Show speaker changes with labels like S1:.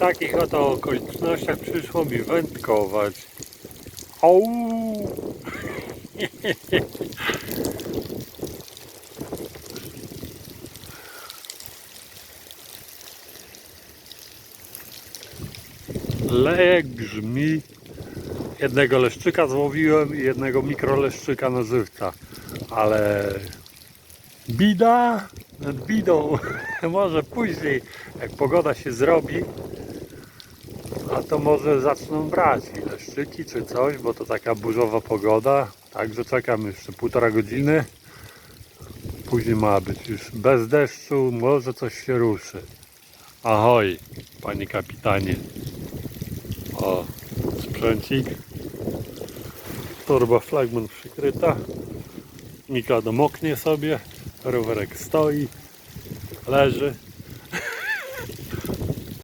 S1: takich oto okolicznościach przyszło mi wędkować. Au! Leje grzmi. Jednego leszczyka złowiłem i jednego mikroleszczyka na żywca. Ale bida nad bidą. Może później, jak pogoda się zrobi, a to może zaczną brać leszczyki czy coś, bo to taka burzowa pogoda. Także czekam jeszcze półtora godziny. Później ma być już bez deszczu, może coś się ruszy. Ahoj, panie kapitanie. O, sprzęcik. Torba flagman przykryta. Mikado moknie sobie. Rowerek stoi. Leży.